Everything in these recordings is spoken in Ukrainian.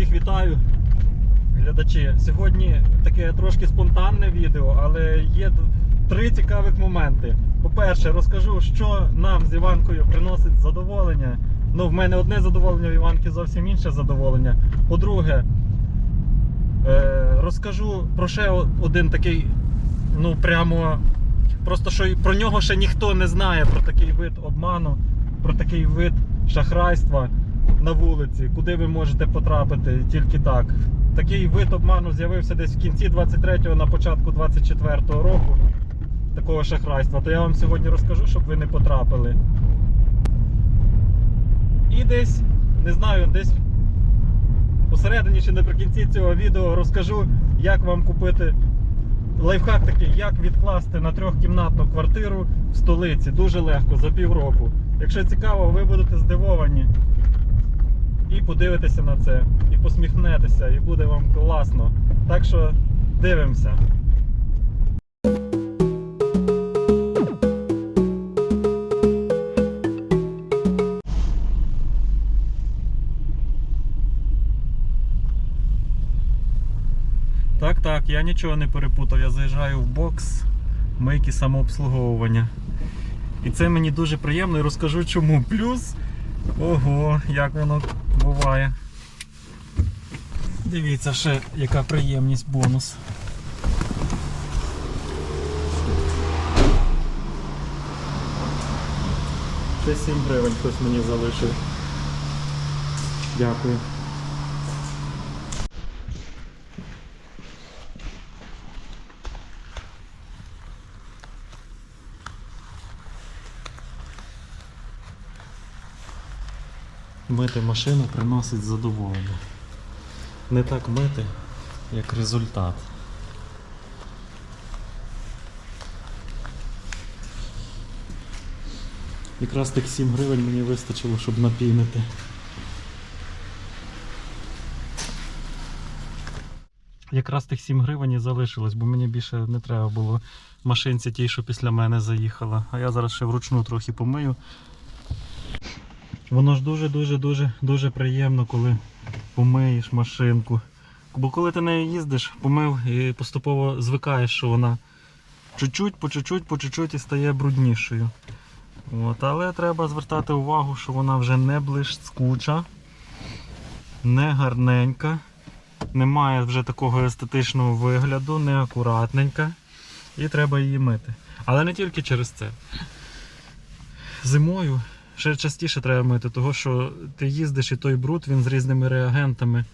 Всіх вітаю, глядачі. Сьогодні таке трошки спонтанне відео, але є три цікавих моменти. По-перше, розкажу, що нам з Іванкою приносить задоволення. Ну, в мене одне задоволення, в Іванки зовсім інше задоволення. По-друге, е, розкажу про ще один такий, ну прямо. Просто що про нього ще ніхто не знає про такий вид обману, про такий вид шахрайства на вулиці, куди ви можете потрапити тільки так. Такий вид обману з'явився десь в кінці 23-го, на початку 24-го року. Такого шахрайства. То я вам сьогодні розкажу, щоб ви не потрапили. І десь, не знаю, десь посередині чи наприкінці цього відео розкажу, як вам купити лайфхак такий, як відкласти на трьохкімнатну квартиру в столиці. Дуже легко, за півроку. Якщо цікаво, ви будете здивовані і подивитеся на це, і посміхнетеся, і буде вам класно. Так що дивимося. Так, так, я нічого не перепутав. Я заїжджаю в бокс мийки самообслуговування. І це мені дуже приємно і розкажу чому. Плюс, ого, як воно буває. Дивіться ще, яка приємність бонус. Ще 7 гривень хтось мені залишив. Дякую. Мити машину приносить задоволення. Не так мити, як результат. Якраз тих 7 гривень мені вистачило, щоб напійнити. Якраз тих 7 гривень і залишилось, бо мені більше не треба було машинці тій, що після мене заїхала. А я зараз ще вручну трохи помию. Воно ж дуже-дуже дуже приємно, коли помиєш машинку. Бо коли ти нею їздиш, помив і поступово звикаєш, що вона чуть-чуть, по чуть-чуть, по чуть-чуть і стає бруднішою. От, але треба звертати увагу, що вона вже не блискуча, не гарненька, не має вже такого естетичного вигляду, не акуратненька. І треба її мити. Але не тільки через це. Зимою ще частіше треба мити, того що ти їздиш і той бруд він з різними реагентами,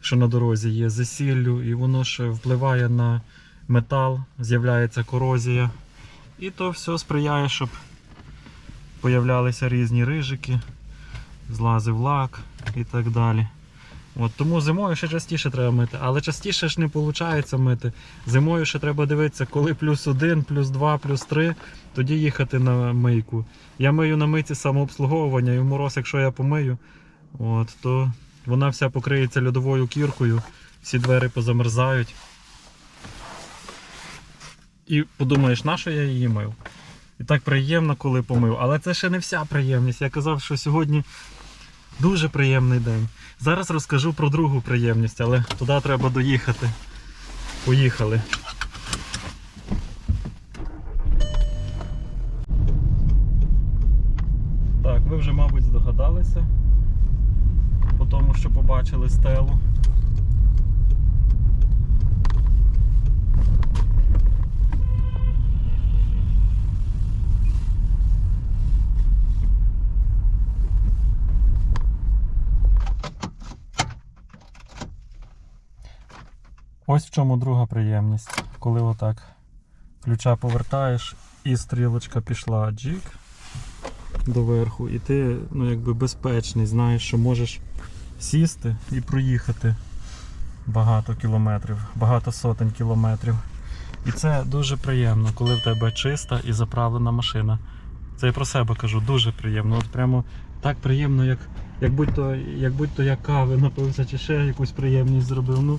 що на дорозі є, засіллю, сіллю, і воно ще впливає на метал, з'являється корозія. І то все сприяє, щоб появлялися різні рижики, злазив лак і так далі. От, тому зимою ще частіше треба мити, але частіше ж не виходить мити. Зимою ще треба дивитися, коли плюс один, плюс два, плюс три, тоді їхати на мийку. Я мию на мийці самообслуговування, і в мороз, якщо я помию, от, то вона вся покриється льодовою кіркою, всі двері позамерзають. І подумаєш, на що я її мив? І так приємно, коли помив. Але це ще не вся приємність. Я казав, що сьогодні дуже приємний день. Зараз розкажу про другу приємність, але туди треба доїхати. Поїхали. Так, ви вже, мабуть, здогадалися по тому, що побачили стелу. Ось в чому друга приємність. Коли отак ключа повертаєш і стрілочка пішла джик доверху, і ти ну, якби безпечний, знаєш, що можеш сісти і проїхати багато кілометрів, багато сотень кілометрів. І це дуже приємно, коли в тебе чиста і заправлена машина. Це я про себе кажу, дуже приємно. От прямо так приємно, як, як будь-то як будь-то я кави напився чи ще якусь приємність зробив. Ну,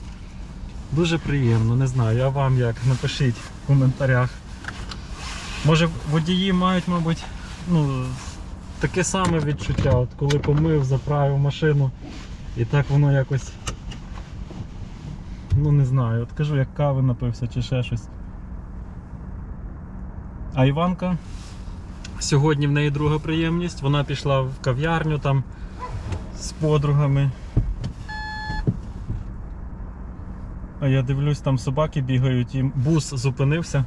Дуже приємно, не знаю. А вам як? Напишіть в коментарях. Може водії мають, мабуть, ну, таке саме відчуття, от коли помив, заправив машину І так воно якось. Ну не знаю, от кажу, як кави напився чи ще щось. А Іванка. Сьогодні в неї друга приємність. Вона пішла в кав'ярню там з подругами. А я дивлюсь, там собаки бігають, і бус зупинився,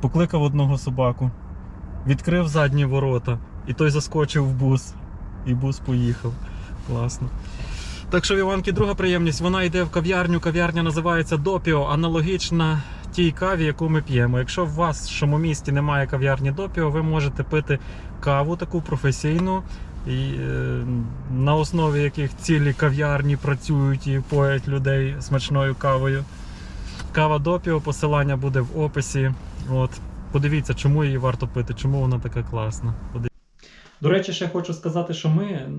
покликав одного собаку, відкрив задні ворота, і той заскочив в бус. І бус поїхав. Класно. Так що в Іванки друга приємність, вона йде в кав'ярню. Кав'ярня називається Допіо, аналогічна тій каві, яку ми п'ємо. Якщо в вашому місті немає кав'ярні Допіо, ви можете пити каву таку професійну, е, на основі яких цілі кав'ярні працюють і поять людей смачною кавою. Кава Допіо, посилання буде в описі. От. Подивіться, чому її варто пити, чому вона така класна. До речі, ще хочу сказати, що ми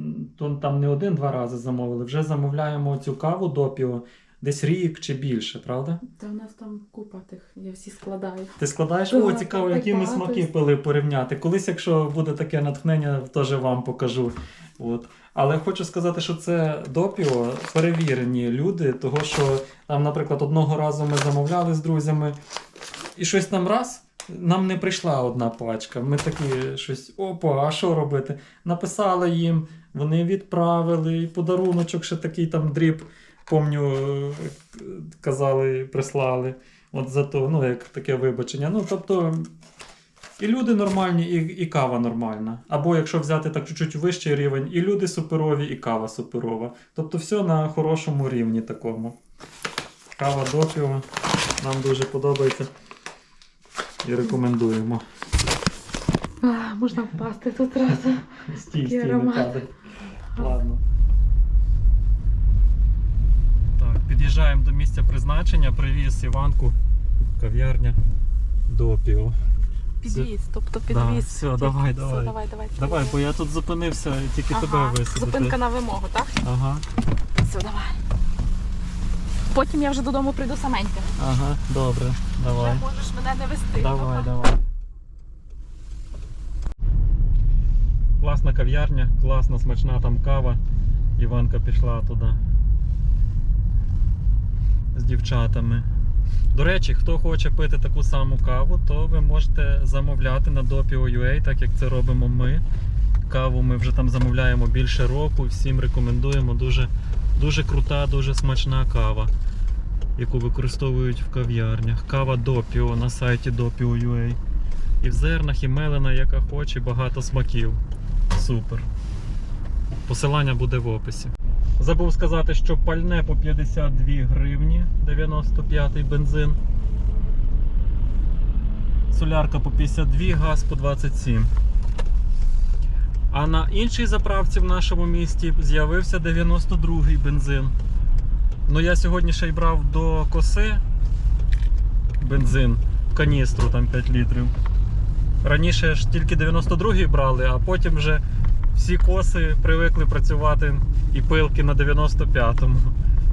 там не один-два рази замовили, вже замовляємо цю каву допіо десь рік чи більше, правда? Та у нас там купа тих, я всі складаю. Ти складаєш? О, цікаво, які ми смаки пили порівняти. Колись, якщо буде таке натхнення, теж вам покажу. От. Але хочу сказати, що це допіо перевірені люди, того що там, наприклад, одного разу ми замовляли з друзями, і щось там раз. Нам не прийшла одна пачка. Ми такі щось, опа, а що робити? Написали їм, вони відправили, і подаруночок ще такий там дріб, помню, казали, прислали. От за то, ну, як таке вибачення. Ну, тобто, і люди нормальні, і, і кава нормальна. Або якщо взяти так чуть-чуть вищий рівень, і люди суперові, і кава суперова. Тобто все на хорошому рівні такому. Кава допіо нам дуже подобається. І рекомендуємо. А, можна впасти тут разу. Стій, стій, не падай. Ладно. Під'їжджаємо до місця призначення. Привіз Іванку. Кав'ярня Допіо. Підвіз, тобто Да, підвіз. все, Тільки- давай, все, давай. давай, давай. Давай, бо я тут зупинився і тільки тебе Ага, висадити. Зупинка на вимогу, так? Ага, Все, давай. Потім я вже додому прийду саменька. ага, добре, давай. Вже можеш мене не вести. Давай, Ага. давай. Класна кав'ярня, класна, смачна там кава. Іванка пішла туди. З дівчатами. До речі, хто хоче пити таку саму каву, то ви можете замовляти на Dopio.ua, так як це робимо ми. Каву ми вже там замовляємо більше року, всім рекомендуємо. Дуже, дуже крута, дуже смачна кава, яку використовують в кав'ярнях. Кава Допіо на сайті Dopio.ua. І в зернах, і мелена, яка хоче, багато смаків. Супер. Посилання буде в описі. Забув сказати, що пальне по 52 гривні 95-й бензин. Солярка по 52, газ по 27. А на іншій заправці в нашому місті з'явився 92-й бензин. Ну я сьогодні ще й брав до коси бензин в каністру там 5 літрів. Раніше ж тільки 92-й брали, а потім вже всі коси привикли працювати і пилки на 95-му.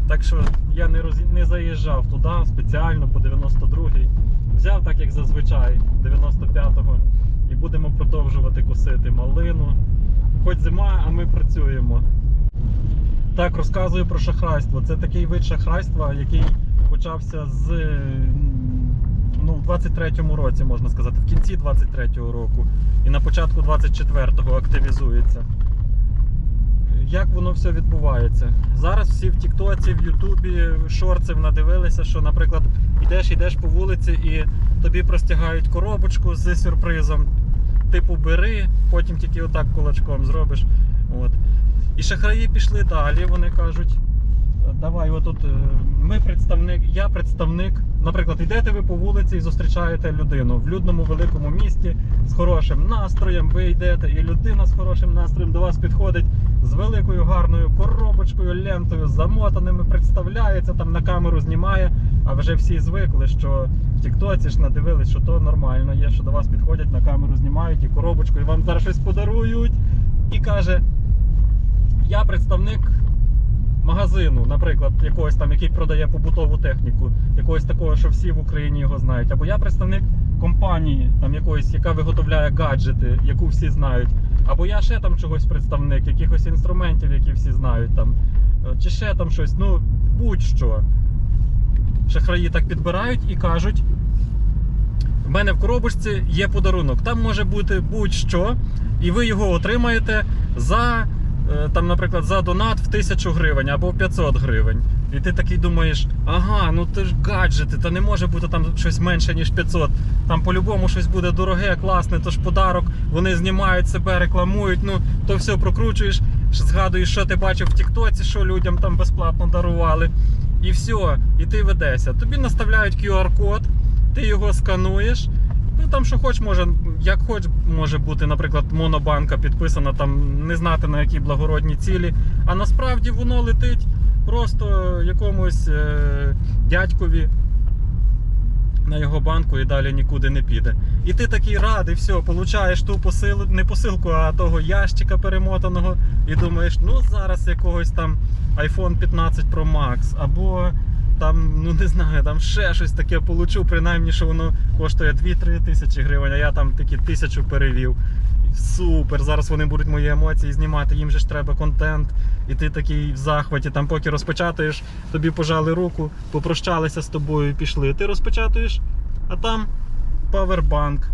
Так що я не, роз... не заїжджав туди спеціально по 92-й. Взяв так, як зазвичай, 95-го. І будемо продовжувати косити малину. Хоч зима, а ми працюємо. Так, розказую про шахрайство. Це такий вид шахрайства, який почався з ну, в 23-му році, можна сказати, в кінці 23-го року і на початку 24-го активізується. Як воно все відбувається? Зараз всі в Тіктоці, в Ютубі шорців надивилися, що, наприклад, йдеш, йдеш по вулиці і тобі простягають коробочку з сюрпризом. Типу бери, потім тільки отак кулачком зробиш. От. І шахраї пішли далі. Вони кажуть: давай, отут е, ми представник, я представник. Наприклад, йдете ви по вулиці і зустрічаєте людину в людному великому місті з хорошим настроєм. Ви йдете, і людина з хорошим настроєм до вас підходить з великою гарною коробочкою, лентою, замотаними, представляється, там на камеру знімає. А вже всі звикли, що в Тіктоці ж надивились, що то нормально є, що до вас підходять на камеру, знімають і коробочку, і вам зараз щось подарують. І каже: я представник магазину, наприклад, якогось там, який продає побутову техніку, якогось такого, що всі в Україні його знають. Або я представник компанії, там якоїсь, яка виготовляє гаджети, яку всі знають. Або я ще там чогось представник, якихось інструментів, які всі знають там. Е, Чи ще там щось, ну будь-що. Шахраї так підбирають і кажуть. В мене в коробочці є подарунок. Там може бути будь-що, і ви його отримаєте за, там, наприклад, за донат в 1000 гривень або в 500 гривень. І ти такий думаєш, ага, ну ти ж гаджети, та не може бути там щось менше, ніж 500. Там по-любому щось буде дороге, класне, то ж подарок, вони знімають себе, рекламують, ну то все прокручуєш, згадуєш, що ти бачив в Тіктоці, що людям там безплатно дарували. І все, і ти ведешся. Тобі наставляють QR-код, ти його скануєш. Ну там що хоч може, як хоч може бути, наприклад, монобанка підписана, там не знати на які благородні цілі. А насправді воно летить просто якомусь е, дядькові на його банку і далі нікуди не піде. І ти такий радий, все, получаєш ту посилу, не посилку, а того ящика перемотаного, і думаєш, ну зараз якогось там iPhone 15 Pro Max, або там, ну не знаю, там ще щось таке получу, принаймні, що воно коштує 2-3 тисячі гривень, а я там такі тисячу перевів. Супер, зараз вони будуть мої емоції знімати, їм же ж треба контент, і ти такий в захваті, там поки розпечатаєш, тобі пожали руку, попрощалися з тобою і пішли. Ти розпечатуєш, а там павербанк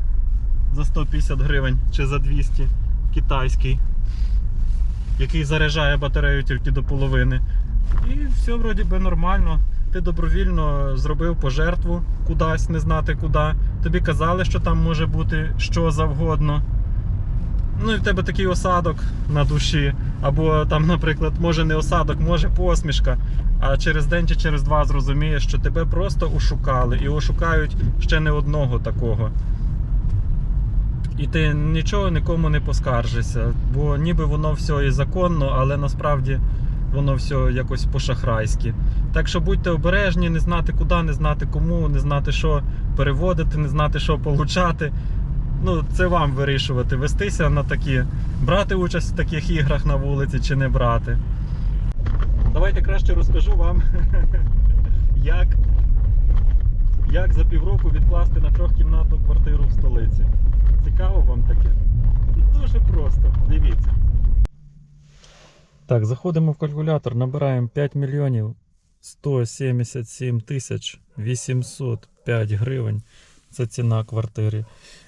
за 150 гривень чи за 200 китайський, який заряджає батарею тільки до половини. І все вроді би нормально. Ти добровільно зробив пожертву кудись, не знати куди. Тобі казали, що там може бути що завгодно. Ну і в тебе такий осадок на душі. Або там, наприклад, може не осадок, може посмішка. А через день чи через два зрозумієш, що тебе просто ошукали і ошукають ще не одного такого. І ти нічого нікому не поскаржишся, бо ніби воно все і законно, але насправді воно все якось по-шахрайськи. Так що будьте обережні, не знати куди, не знати кому, не знати, що переводити, не знати, що получати. Ну, це вам вирішувати, вестися на такі, брати участь в таких іграх на вулиці чи не брати. Давайте краще розкажу вам, як, як за півроку відкласти на трьохкімнатну квартиру в столиці. Цікаво вам таке? Дуже просто, дивіться. Так, заходимо в калькулятор, набираємо 5 мільйонів 177 тисяч 805 гривень. Це ціна квартири.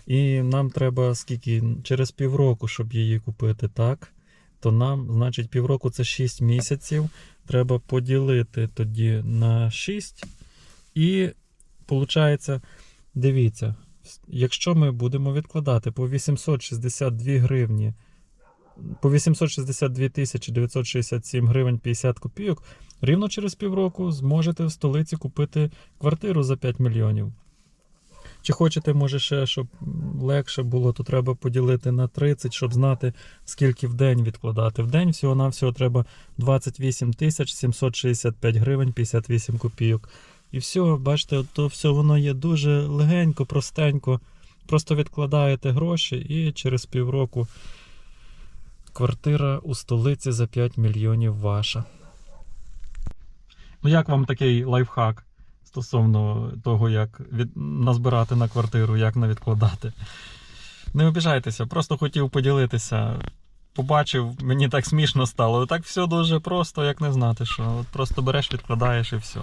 І нам треба скільки через півроку, щоб її купити, так? То нам, значить, півроку це 6 місяців. Треба поділити тоді на 6. І виходить, дивіться, якщо ми будемо відкладати по 862 гривні, по 862 тисячі 967 гривень 50 копійок, рівно через півроку зможете в столиці купити квартиру за 5 мільйонів. Чи хочете, може, ще, щоб легше було, то треба поділити на 30, щоб знати, скільки в день відкладати. В день всього-навсього треба 28 тисяч 765 гривень 58 копійок. І все, бачите, то все воно є дуже легенько, простенько. Просто відкладаєте гроші і через півроку квартира у столиці за 5 мільйонів ваша. Ну, як вам такий лайфхак? стосовно того, як від... назбирати на квартиру, як не відкладати. Не обіжайтеся, просто хотів поділитися. Побачив, мені так смішно стало. Так все дуже просто, як не знати, що. От просто береш, відкладаєш і все.